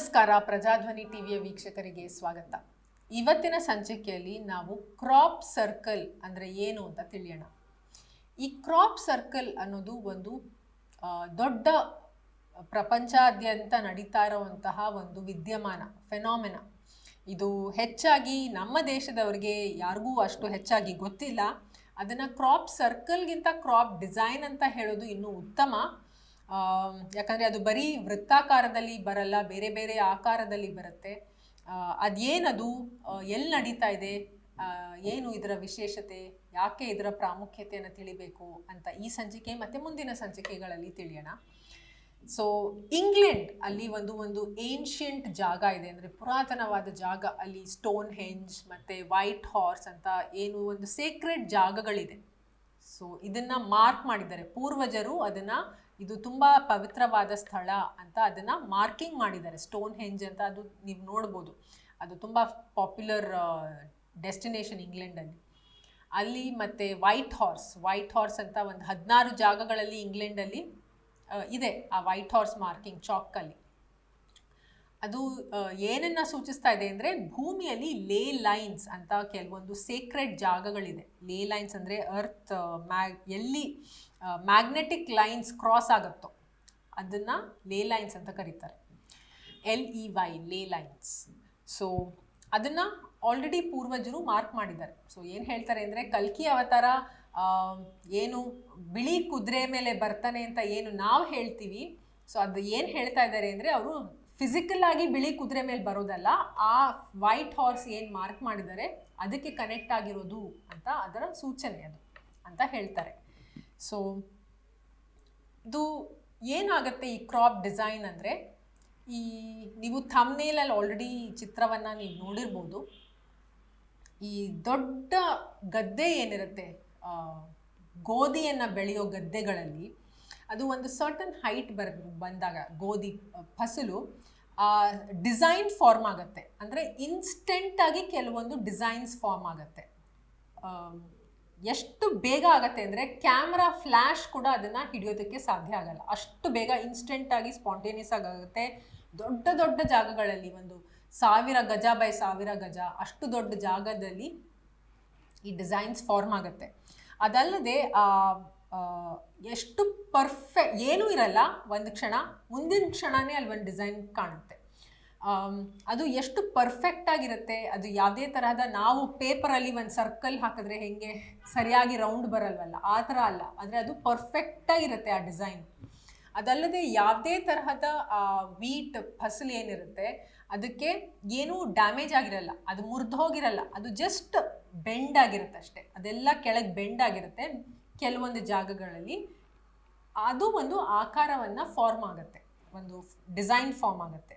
ನಮಸ್ಕಾರ, ಪ್ರಜಾಧ್ವನಿ ಟಿವಿಯ ವೀಕ್ಷಕರಿಗೆ ಸ್ವಾಗತ. ಇವತ್ತಿನ ಸಂಚಿಕೆಯಲ್ಲಿ ನಾವು ಕ್ರಾಪ್ ಸರ್ಕಲ್ ಅಂದರೆ ಏನು ಅಂತ ತಿಳಿಯೋಣ. ಈ ಕ್ರಾಪ್ ಸರ್ಕಲ್ ಅನ್ನೋದು ಒಂದು ದೊಡ್ಡ ಪ್ರಪಂಚಾದ್ಯಂತ ನಡೀತಾ ಇರುವಂತಹ ಒಂದು ವಿದ್ಯಮಾನ ಫೆನಾಮಿನ ಇದು ಹೆಚ್ಚಾಗಿ ನಮ್ಮ ದೇಶದವರಿಗೆ ಯಾರಿಗೂ ಅಷ್ಟು ಹೆಚ್ಚಾಗಿ ಗೊತ್ತಿಲ್ಲ. ಅದನ್ನು ಕ್ರಾಪ್ ಸರ್ಕಲ್ಗಿಂತ ಕ್ರಾಪ್ ಡಿಸೈನ್ ಅಂತ ಹೇಳೋದು ಇನ್ನೂ ಉತ್ತಮ. ಯಾಕಂದ್ರೆ ಅದು ಬರೀ ವೃತ್ತಾಕಾರದಲ್ಲಿ ಬರಲ್ಲ, ಬೇರೆ ಬೇರೆ ಆಕಾರದಲ್ಲಿ ಬರುತ್ತೆ. ಅದೇನದು ಎಲ್ಲಿ ನಡೀತಾ ಇದೆ ಏನು ಇದರ ವಿಶೇಷತೆ, ಯಾಕೆ ಇದರ ಪ್ರಾಮುಖ್ಯತೆಯನ್ನು ತಿಳಿಬೇಕು ಅಂತ ಈ ಸಂಚಿಕೆ ಮತ್ತು ಮುಂದಿನ ಸಂಚಿಕೆಗಳಲ್ಲಿ ತಿಳಿಯೋಣ. ಸೊ ಇಂಗ್ಲೆಂಡ್ ಅಲ್ಲಿ ಒಂದು ಒಂದು ಏನ್ಷಿಯಂಟ್ ಜಾಗ ಇದೆ, ಅಂದರೆ ಪುರಾತನವಾದ ಜಾಗ ಅಲ್ಲಿ ಸ್ಟೋನ್ ಹೆಂಜ್ ಮತ್ತು ವೈಟ್ ಹಾರ್ಸ್ ಅಂತ ಏನು ಒಂದು ಸೇಕ್ರೆಡ್ ಜಾಗಗಳಿದೆ. ಸೊ ಇದನ್ನ ಮಾರ್ಕ್ ಮಾಡಿದ್ದಾರೆ. ಪೂರ್ವಜರು ಅದನ್ನ, ಇದು ತುಂಬಾ ಪವಿತ್ರವಾದ ಸ್ಥಳ ಅಂತ ಅದನ್ನ ಮಾರ್ಕಿಂಗ್ ಮಾಡಿದ್ದಾರೆ. ಸ್ಟೋನ್ ಹೆಂಜ್ ಅಂತ ಅದು ನೀವು ನೋಡ್ಬೋದು. ಅದು ತುಂಬಾ ಪಾಪ್ಯುಲರ್ ಡೆಸ್ಟಿನೇಷನ್ ಇಂಗ್ಲೆಂಡಲ್ಲಿ ಅಲ್ಲಿ. ಮತ್ತೆ ವೈಟ್ ಹಾರ್ಸ್ ವೈಟ್ ಹಾರ್ಸ್ ಅಂತ ಒಂದು ಹದಿನಾರು ಜಾಗಗಳಲ್ಲಿ ಇಂಗ್ಲೆಂಡಲ್ಲಿ ಅಲ್ಲಿ ಇದೆ ಆ ವೈಟ್ ಹಾರ್ಸ್ ಮಾರ್ಕಿಂಗ್ ಚಾಕಲ್ಲಿ ಅದು ಏನನ್ನ ಸೂಚಿಸ್ತಾ ಇದೆ ಅಂದರೆ ಭೂಮಿಯಲ್ಲಿ ಲೇ ಲೈನ್ಸ್ ಅಂತ ಕೆಲವೊಂದು ಸೇಕ್ರೆಡ್ ಜಾಗಗಳಿದೆ. ಲೇ ಲೈನ್ಸ್ ಅಂದರೆ ಅರ್ತ್ ಮ್ಯಾಗ್, ಎಲ್ಲಿ ಮ್ಯಾಗ್ನೆಟಿಕ್ ಲೈನ್ಸ್ ಕ್ರಾಸ್ ಆಗುತ್ತೋ ಅದನ್ನು ಲೇ ಲೈನ್ಸ್ ಅಂತ ಕರೀತಾರೆ. L E Y, ley lines. So, ಅದನ್ನು ಆಲ್ರೆಡಿ ಪೂರ್ವಜರು ಮಾರ್ಕ್ ಮಾಡಿದ್ದಾರೆ. ಸೊ, ಏನು ಹೇಳ್ತಾರೆ ಅಂದರೆ ಕಲ್ಕಿ ಅವತಾರ ಏನು ಬಿಳಿ ಕುದುರೆ ಮೇಲೆ ಬರ್ತಾನೆ ಅಂತ ಏನು ನಾವು ಹೇಳ್ತೀವಿ. ಸೊ, ಅದು ಏನು ಹೇಳ್ತಾ ಇದ್ದಾರೆ ಅಂದರೆ ಅವರು ಫಿಸಿಕಲ್ ಆಗಿ ಬಿಳಿ ಕುದುರೆ ಮೇಲೆ ಬರೋದಲ್ಲ, ಆ ವೈಟ್ ಹಾರ್ಸ್ ಏನು ಮಾರ್ಕ್ ಮಾಡಿದರೆ ಅದಕ್ಕೆ ಕನೆಕ್ಟ್ ಆಗಿರೋದು ಅಂತ ಅದರ ಸೂಚನೆ ಅದು ಅಂತ ಹೇಳ್ತಾರೆ. ಸೊ ಇದು ಏನಾಗುತ್ತೆ ಈ ಕ್ರಾಪ್ ಡಿಸೈನ್ ಅಂದರೆ? ಈ ನೀವು ಥಮ್ನೇಲಲ್ಲಿ ಆಲ್ರೆಡಿ ಚಿತ್ರವನ್ನು ನೀವು ನೋಡಿರ್ಬೋದು. ಈ ದೊಡ್ಡ ಗದ್ದೆ ಏನಿರುತ್ತೆ ಗೋಧಿಯನ್ನು ಬೆಳೆಯೋ ಗದ್ದೆಗಳಲ್ಲಿ ಅದು ಒಂದು ಸರ್ಟನ್ ಹೈಟ್ ಬರ್, ಬಂದಾಗ, ಗೋಧಿ ಫಸಲು ಡಿಸೈನ್ ಫಾರ್ಮ್ ಆಗುತ್ತೆ. ಅಂದರೆ ಇನ್ಸ್ಟೆಂಟಾಗಿ ಕೆಲವೊಂದು ಡಿಸೈನ್ಸ್ ಫಾರ್ಮ್ ಆಗುತ್ತೆ. ಎಷ್ಟು ಬೇಗ ಆಗುತ್ತೆ ಅಂದರೆ ಕ್ಯಾಮ್ರಾ ಫ್ಲ್ಯಾಶ್ ಕೂಡ ಅದನ್ನು ಹಿಡಿಯೋದಕ್ಕೆ ಸಾಧ್ಯ ಆಗಲ್ಲ. ಅಷ್ಟು ಬೇಗ ಇನ್ಸ್ಟೆಂಟಾಗಿ ಸ್ಪಾಂಟೇನಿಯಸ್ ಆಗುತ್ತೆ. ದೊಡ್ಡ ದೊಡ್ಡ ಜಾಗಗಳಲ್ಲಿ ಒಂದು ಸಾವಿರ ಗಜ ಬೈ ಸಾವಿರ ಗಜ ಅಷ್ಟು ದೊಡ್ಡ ಜಾಗದಲ್ಲಿ ಈ ಡಿಸೈನ್ಸ್ ಫಾರ್ಮ್ ಆಗುತ್ತೆ. ಅದಲ್ಲದೆ ಎಷ್ಟು ಪರ್ಫೆಕ್ಟ್ ಏನೂ ಇರಲ್ಲ, ಒಂದು ಕ್ಷಣ, ಮುಂದಿನ ಕ್ಷಣವೇ ಅಲ್ಲಿ ಒಂದು ಡಿಸೈನ್ ಕಾಣುತ್ತೆ. ಅದು ಎಷ್ಟು ಪರ್ಫೆಕ್ಟ್ ಆಗಿರುತ್ತೆ, ಅದು ಯಾವುದೇ ತರಹದ ನಾವು ಪೇಪರಲ್ಲಿ ಒಂದು ಸರ್ಕಲ್ ಹಾಕಿದ್ರೆ ಹೆಂಗೆ ಸರಿಯಾಗಿ ರೌಂಡ್ ಬರಲ್ವಲ್ಲ, ಆ ಥರ ಅಲ್ಲ. ಆದರೆ ಅದು ಪರ್ಫೆಕ್ಟಾಗಿರುತ್ತೆ ಆ ಡಿಸೈನ್ ಅದಲ್ಲದೆ ಯಾವುದೇ ತರಹದ ವೀಟ್ ಫಸಲು ಏನಿರುತ್ತೆ, ಅದಕ್ಕೆ ಏನೂ ಡ್ಯಾಮೇಜ್ ಆಗಿರಲ್ಲ, ಅದು ಮುರಿದು ಹೋಗಿರಲ್ಲ, ಅದು ಜಸ್ಟ್ ಬೆಂಡ್ ಆಗಿರುತ್ತೆ ಅಷ್ಟೇ. ಅದೆಲ್ಲ ಕೆಳಗೆ ಬೆಂಡ್ ಆಗಿರುತ್ತೆ. ಕೆಲವೊಂದು ಜಾಗಗಳಲ್ಲಿ ಅದು ಒಂದು ಆಕಾರವನ್ನು ಫಾರ್ಮ್ ಆಗುತ್ತೆ. ಒಂದು ಡಿಸೈನ್ ಫಾರ್ಮ್ ಆಗುತ್ತೆ.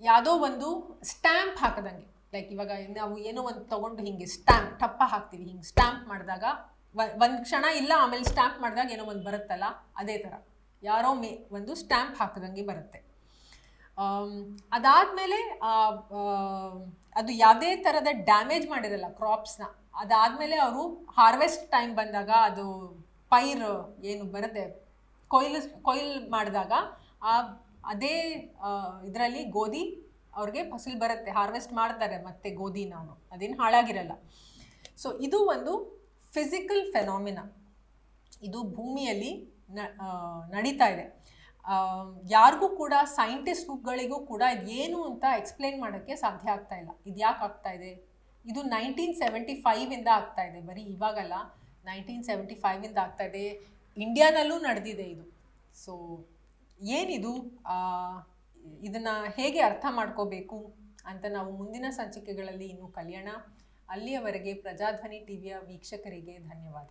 ಯಾವುದೋ ಒಂದು ಸ್ಟ್ಯಾಂಪ್ ಹಾಕದಂಗೆ. ಲೈಕ್ ಇವಾಗ ನಾವು ಏನೋ ಒಂದು ತಗೊಂಡು ಹಿಂಗೆ ಸ್ಟ್ಯಾಂಪ್ ಟಪ್ಪ ಹಾಕ್ತೀವಿ. ಹಿಂಗೆ ಸ್ಟ್ಯಾಂಪ್ ಮಾಡಿದಾಗ ಒಂದು ಕ್ಷಣ ಇಲ್ಲ, ಆಮೇಲೆ ಸ್ಟ್ಯಾಂಪ್ ಮಾಡಿದಾಗ ಏನೋ ಒಂದು ಬರುತ್ತಲ್ಲ, ಅದೇ ಥರ ಯಾರೋ ಮೇ, ಒಂದು ಸ್ಟ್ಯಾಂಪ್ ಹಾಕದಂಗೆ ಬರುತ್ತೆ. ಅದಾದ್ಮೇಲೆ ಅದು ಯಾವುದೇ ಥರದ ಡ್ಯಾಮೇಜ್ ಮಾಡಿರಲ್ಲ ಕ್ರಾಪ್ಸ್ನ, ಅದಾದಮೇಲೆ ಅವರು ಹಾರ್ವೆಸ್ಟ್ ಟೈಮ್ ಬಂದಾಗ ಅದು ಪೈರ್ ಏನು ಬರುತ್ತೆ, ಕೊಯ್ಲು ಕೊಯ್ಲು ಮಾಡಿದಾಗ ಆ, ಅದೇ ಇದರಲ್ಲಿ ಗೋಧಿ ಅವ್ರಿಗೆ ಫಸಲು ಬರುತ್ತೆ, ಹಾರ್ವೆಸ್ಟ್ ಮಾಡ್ತಾರೆ ಮತ್ತೆ ಗೋಧಿ ನಾನು ಅದೇನು ಹಾಳಾಗಿರಲ್ಲ. ಸೊ ಇದು ಒಂದು ಫಿಸಿಕಲ್ ಫೆನಾಮಿನ, ಇದು ಭೂಮಿಯಲ್ಲಿ ನಡೀತಾ ಇದೆ. ಯಾರಿಗೂ ಕೂಡ ಸೈಂಟಿಸ್ಟ್ಗಳಿಗೂ ಕೂಡ ಏನು ಅಂತ ಎಕ್ಸ್ಪ್ಲೇನ್ ಮಾಡೋಕ್ಕೆ ಸಾಧ್ಯ ಆಗ್ತಾ ಇಲ್ಲ. ಇದು ಯಾಕೆ ಆಗ್ತಾ ಇದೆ? ಇದು ನೈನ್ಟೀನ್ ಸೆವೆಂಟಿ ಫೈವಿಂದ ಆಗ್ತಾ ಇದೆ. ಬರೀ ಇವಾಗಲ್ಲ ನೈನ್ಟೀನ್ ಸೆವೆಂಟಿ ಫೈವಿಂದ ಆಗ್ತಾ ಇದೆ. ಇಂಡಿಯಾನಲ್ಲೂ ನಡೆದಿದೆ ಇದು. ಸೊ ಏನಿದು? ಇದನ್ನು ಹೇಗೆ ಅರ್ಥ ಮಾಡ್ಕೋಬೇಕು ಅಂತ ನಾವು ಮುಂದಿನ ಸಂಚಿಕೆಗಳಲ್ಲಿ ಇನ್ನೂ ಕಲಿಯೋಣ. ಅಲ್ಲಿಯವರೆಗೆ ಪ್ರಜಾಧ್ವನಿ ಟಿವಿಯ ವೀಕ್ಷಕರಿಗೆ ಧನ್ಯವಾದ.